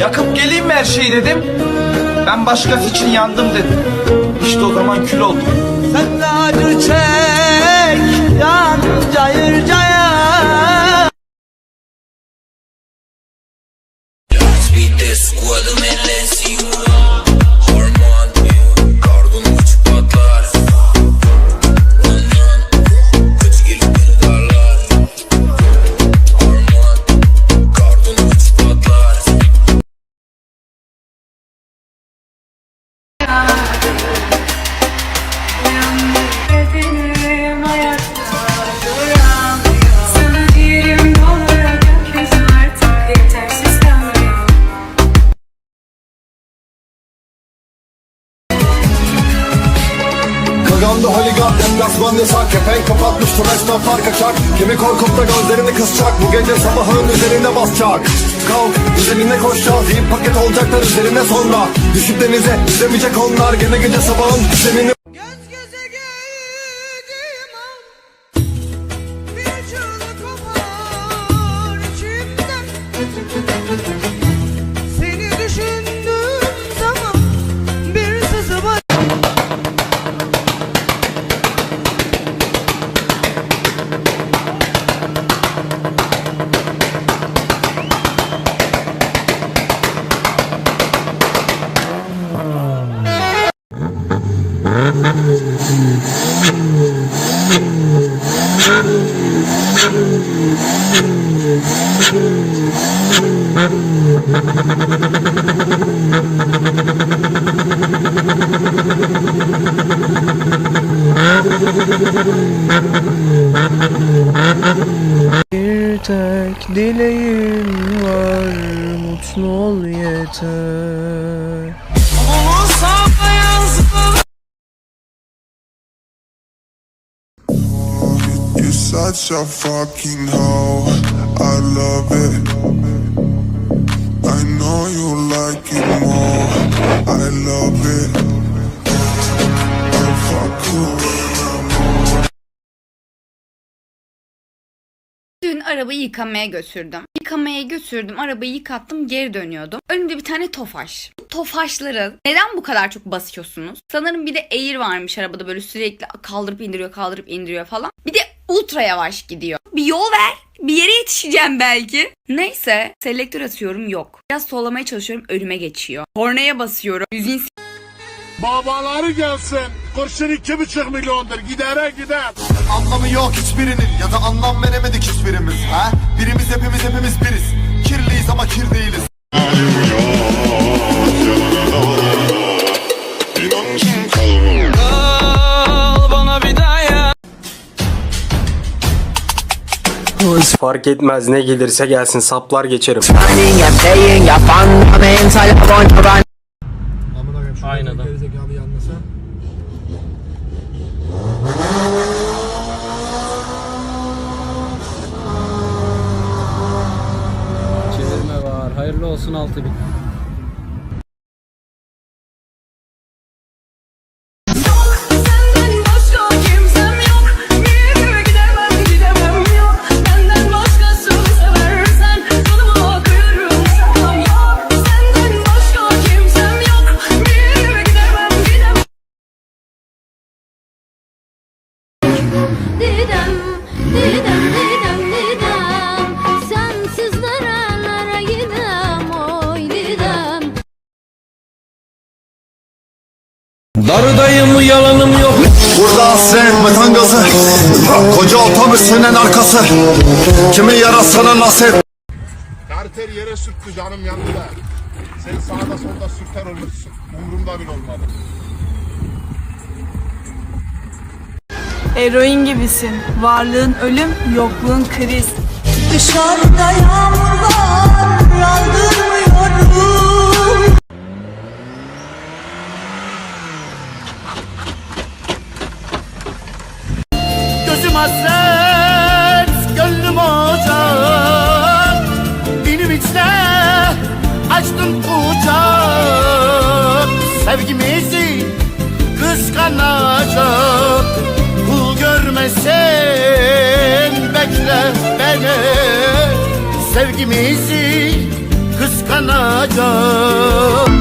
Yakıp geleyim mi her şeyi dedim. Ben başkası için yandım dedim. İşte o zaman kül oldum. Sen de acı çek yan cayır cayır Kaganda holigan deplasman yasak Kepenk. Kapatmıştı resmen fark açar Kimi korkup da gözlerini kısacak Bu gece sabahın üzerine basacak. Kalk üzerine koşacağız Yiyip paket olacaklar üzerine sonra. Düşüp denize yüzemeyecek onlar. Gene gece sabahın düzenini Bir tek dileğim var Mutlu ol yeter. Bunu sana yazdım such a fucking hoe. I love it. I know you like it more. I love it. I fuck. Dün arabayı yıkamaya götürdüm. Yıkamaya götürdüm, arabayı yıkattım, geri dönüyordum. Önümde bir tane tofaş. Bu tofaşları neden bu kadar çok basıyorsunuz? Sanırım bir de Air varmış arabada böyle sürekli kaldırıp indiriyor, kaldırıp indiriyor falan. Bir de ultra yavaş gidiyor. Bir yol ver. Bir yere yetişeceğim belki. Neyse selektör atıyorum yok. Biraz sollamaya çalışıyorum önüme geçiyor. Kornaya basıyorum. Yüzün Babaları gelsin. Kurşun iki buçuk milyondur. Gidere gider. Anlamı yok hiçbirinin Ya da anlam veremedik hiçbirimiz ha? Birimiz hepimiz hepimiz biriz Kirliyiz ama kir değiliz Fark etmez ne gelirse gelsin saplar geçerim. Aynadan. Çevirme var. Hayırlı olsun 6000. Didem, didem, didem, didem Sensiz nerelere gidem oy didem Darıdayım yalanım yok Burada hasret metan gazı Koca otobüsünün arkası Kimin yarasına nasip Karter yere sürttü canım yanında. Sen sağda solda sürter olursun. Umurumda bile olmadı. Eroin gibisin. Varlığın ölüm yokluğun kriz. Dışarıda yağmur var Yaldırmıyorum Gözüm hasret Gönlüm ocak. Benim içte Açtım kucak Sevgimizi Kıskanacak Sevgimizi kıskan yanacak